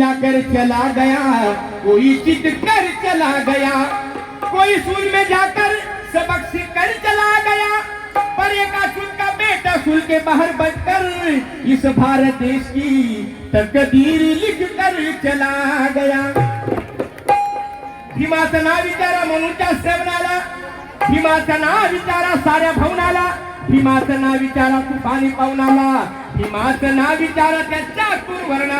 चिल्ला कर चला गया। कोई चित कर चला गया। कोई सुन में जाकर सबक सीख कर चला गया। पर एक असुर का बेटा सुल के बाहर बनकर इस भारत देश की तकदीर लिख कर चला गया। भीमाचा नाव विचारा म्हणूनच्या सेवनाला भीमाचं नाव विचारा साऱ्या भवनाला भीमाचं नाव विचारा तू पाणी पाहुणाला भीमाचं नाव विचारा त्याच्या वर्णाला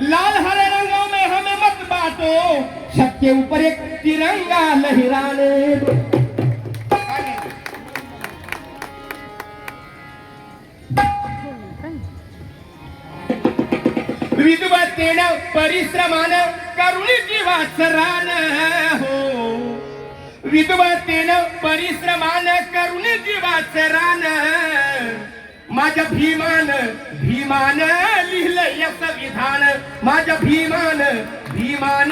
लाल हरे रंगों में हमें मत बांटो। छत के ऊपर एक तिरंगा लहराने विधवा विद्वतेन परिश्रमान करुणी जीवाचरान हो। विद्वतेन परिश्रमान करुणी जीवाचरान माझ्या भीमान भीमान लिहिलं या संविधान माझ्या भीमान भीमान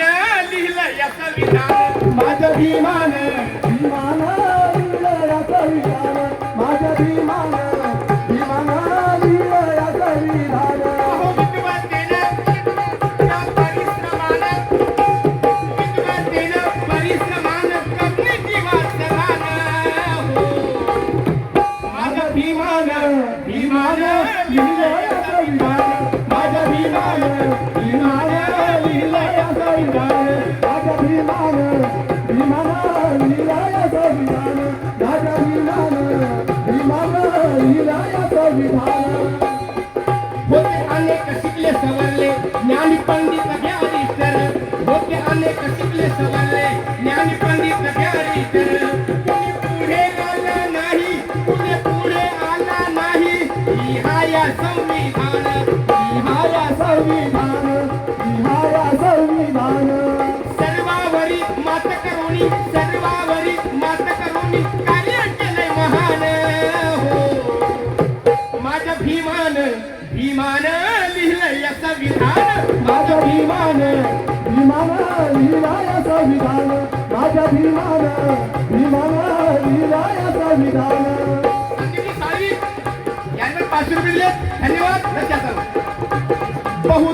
लिहिलं या संविधान माझ्या भीमान भीमान लिहिलं लिहिलंय संविधान माझ्या भीमान ज्ञानी पंडित ज्ञानी सर पुढे आला नाही संविधान लिहाया संविधान सर्वावरी मात करुणी सर्वावरी मात करुणी कार्य महान हो. माझ्या भीमान भीमान लिहिलंय या संविधान माझ्या भीमान भीमान लिहिलाय संविधान माझ्या भीमान भीमान लिहिलाय संविधान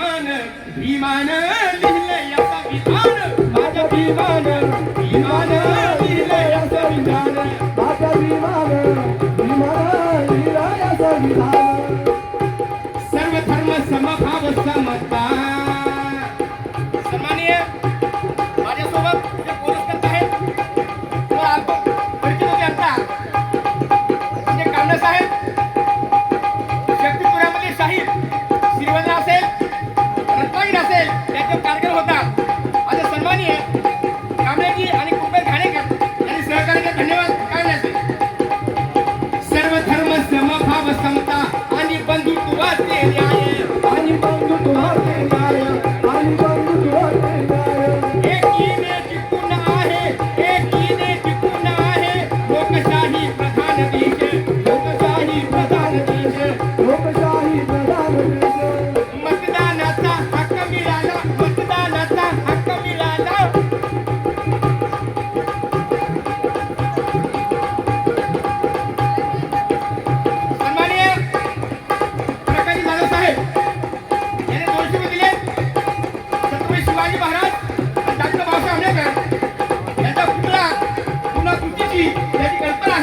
भीमान भीमान लिहिलं या माझ्या भीमान भीमान लिहिलं या माझ्या भीमान भीमान लिहिलाय संविधान सर्व धर्म समभाव समता रत्नागिरी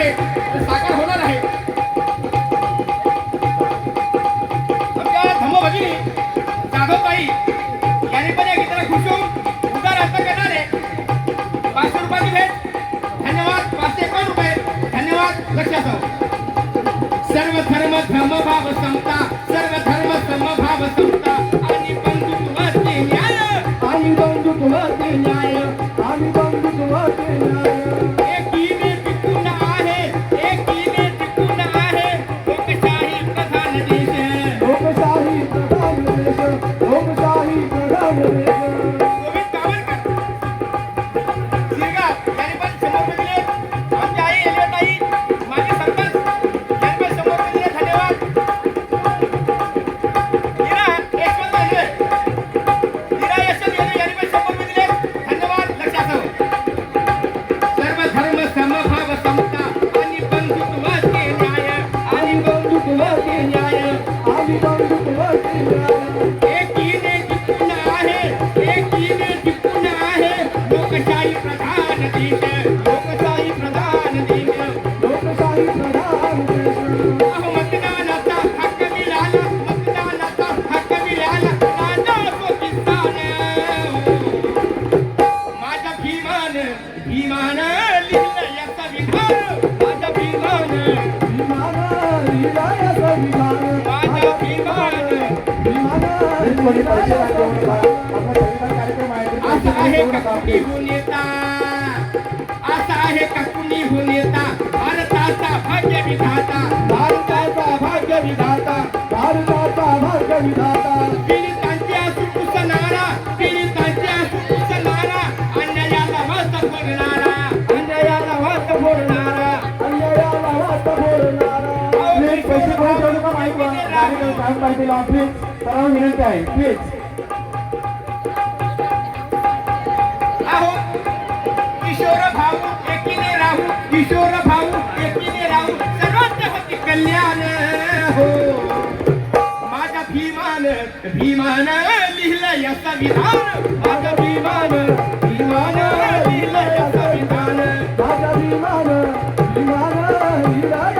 Hey! असा आहे ककुनी हो नेता असा आहे ककुनी हो नेता भारताचा भाग्य विधाता भारताचा भाग्य विधाता भारताचा भाग्य विधाता। पीडितांच्या सुपुसणारा पीडितांच्या सुपुसणारा अन्यायाला वास फोडणारा अन्यायाला वास फोडणारा अन्यायाला वास फोडणारा पैसे कोणी ठेवलं का माहिती पाहिजे ऑफ़िस सर्व विनंती आहे प्लीज आहो किशोर भाऊ एकीने राहू किशोर भाऊ एकीने राहू सर्वांचे कल्याण हो माझा भीमान भीमान लिहिलं याचा विधान माझा भीमान भीमान लिहिलं याचा विधान माझा भीमान भीमान लिहिलं